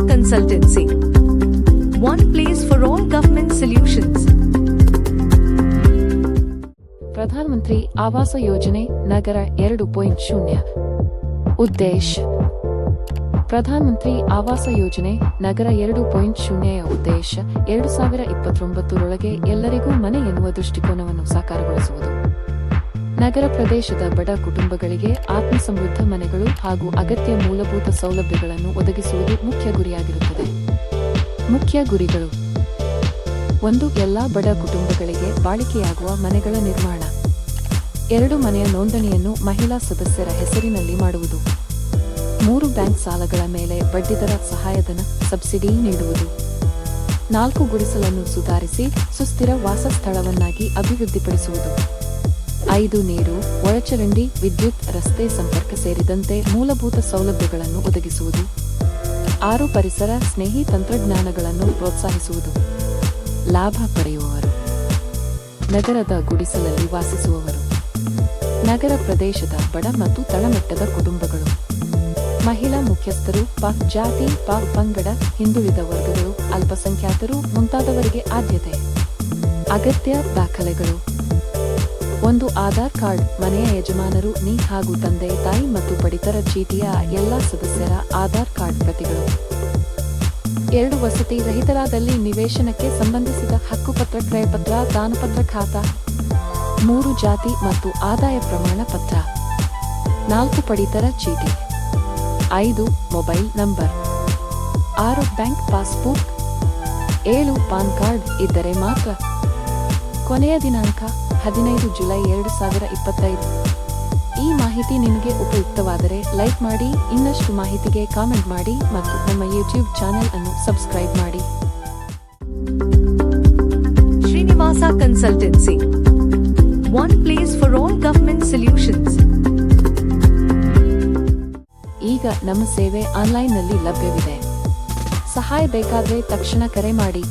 Consultancy. One place for all government solutions. ಪ್ರಧಾನಮಂತ್ರಿ ಆವಾಸ ಯೋಜನೆ ನಗರ ಎರಡು ಪಾಯಿಂಟ್ ಶೂನ್ಯ ಉದ್ದೇಶ ಪ್ರಧಾನಮಂತ್ರಿ ಆವಾಸ ಯೋಜನೆ ನಗರ ಎರಡು ಪಾಯಿಂಟ್ ಶೂನ್ಯ ಉದ್ದೇಶ ಎರಡು ಸಾವಿರ ಇಪ್ಪತ್ತೊಂಬತ್ತರೊಳಗೆ ಎಲ್ಲರಿಗೂ ಮನೆ ಎನ್ನುವ ದೃಷ್ಟಿಕೋನವನ್ನು ಸಾಕಾರಗೊಳಿಸುವುದು ನಗರ ಪ್ರದೇಶದ ಬಡ ಕುಟುಂಬಗಳಿಗೆ ಆತ್ಮಸಮೃದ್ಧ ಮನೆಗಳು ಹಾಗೂ ಅಗತ್ಯ ಮೂಲಭೂತ ಸೌಲಭ್ಯಗಳನ್ನು ಒದಗಿಸುವುದು ಮುಖ್ಯ ಗುರಿಯಾಗಿರುತ್ತದೆ. ಮುಖ್ಯ ಗುರಿಗಳು. ಒಂದು, ಎಲ್ಲಾ ಬಡ ಕುಟುಂಬಗಳಿಗೆ ಬಾಳಿಕೆಯಾಗುವ ಮನೆಗಳ ನಿರ್ಮಾಣ. ಎರಡು, ಮನೆಯ ನೋಂದಣಿಯನ್ನು ಮಹಿಳಾ ಸದಸ್ಯರ ಹೆಸರಿನಲ್ಲಿ ಮಾಡುವುದು. ಮೂರು, ಬ್ಯಾಂಕ್ ಸಾಲಗಳ ಮೇಲೆ ಬಡ್ಡಿದರ ಸಹಾಯಧನ ಸಬ್ಸಿಡಿ ನೀಡುವುದು. ನಾಲ್ಕು, ಗುಡಿಸಲನ್ನು ಸುಧಾರಿಸಿ ಸುಸ್ಥಿರ ವಾಸಸ್ಥಳವನ್ನಾಗಿ ಅಭಿವೃದ್ಧಿಪಡಿಸುವುದು. ಐದು ನೀರು, ಒಳಚರಂಡಿ, ವಿದ್ಯುತ್, ರಸ್ತೆ ಸಂಪರ್ಕ ಸೇರಿದಂತೆ ಮೂಲಭೂತ ಸೌಲಭ್ಯಗಳನ್ನು ಒದಗಿಸುವುದು. ಆರು ಪರಿಸರ, ಸ್ನೇಹಿ ತಂತ್ರಜ್ಞಾನಗಳನ್ನು ಪ್ರೋತ್ಸಾಹಿಸುವುದು. ಲಾಭ ಪಡೆಯುವವರು. ನಗರದ ಗುಡಿಸಲಲ್ಲಿ ವಾಸಿಸುವವರು. ನಗರ ಪ್ರದೇಶದ ಬಡ ಮತ್ತು ತಳಮಟ್ಟದ ಕುಟುಂಬಗಳು. ಮಹಿಳಾ ಮುಖ್ಯಸ್ಥರು, ಪಾಕ್ ಜಾತಿ, ಪಾಕ್ ಪಂಗಡ, ಹಿಂದುಳಿದ ವರ್ಗಗಳು, ಅಲ್ಪಸಂಖ್ಯಾತರು ಮುಂತಾದವರಿಗೆ ಆದ್ಯತೆ. ಅಗತ್ಯ ದಾಖಲೆಗಳು. ಒಂದು ಆಧಾರ್ ಕಾರ್ಡ್, ಮನೆಯ ಯಜಮಾನರು, ನೀ ಹಾಗೂ ತಂದೆ, ತಾಯಿ ಮತ್ತು ಪಡಿತರ ಚೀಟಿಯ ಎಲ್ಲ ಸದಸ್ಯರ ಆಧಾರ್ ಕಾರ್ಡ್ ಪ್ರತಿಗಳು. ಎರಡು ವಸತಿ ರಹಿತರಾದಲ್ಲಿ ನಿವೇಶನಕ್ಕೆ ಸಂಬಂಧಿಸಿದ ಹಕ್ಕುಪತ್ರ ಕ್ರಯಪತ್ರ, ದಾನಪತ್ರ ಖಾತಾ, ಮೂರು ಜಾತಿ ಮತ್ತು ಆದಾಯ ಪ್ರಮಾಣ ಪತ್ರ. ನಾಲ್ಕು ಪಡಿತರ ಚೀಟಿ. ಐದು ಮೊಬೈಲ್ ನಂಬರ್. ಆರು ಬ್ಯಾಂಕ್ ಪಾಸ್ಬುಕ್. ಏಳು ಪಾನ್ ಕಾರ್ಡ್ ಇದ್ದರೆ ಮಾತ್ರ. ಕೊನೆಯ ದಿನಾಂಕ ಹದಿನೈದು ಜುಲೈ ಎರಡು ಸಾವಿರ ಇಪ್ಪತ್ತೈದು. ಈ ಮಾಹಿತಿ ನಿಮಗೆ ಉಪಯುಕ್ತವಾದರೆ ಲೈಕ್ ಮಾಡಿ ಇನ್ನಷ್ಟು ಮಾಹಿತಿಗೆ ಕಾಮೆಂಟ್ ಮಾಡಿ ಮತ್ತು ನಮ್ಮ ಯೂಟ್ಯೂಬ್ ಚಾನೆಲ್ ಅನ್ನು ಸಬ್ಸ್ಕ್ರೈಬ್ ಮಾಡಿ. Srinivasa consultancy. One place for all government solutions. ಈಗ ನಮ್ಮ ಸೇವೆ ಆನ್ಲೈನ್ನಲ್ಲಿ ಲಭ್ಯವಿದೆ. ಸಹಾಯ ಬೇಕಾದರೆ ತಕ್ಷಣ ಕರೆ ಮಾಡಿ.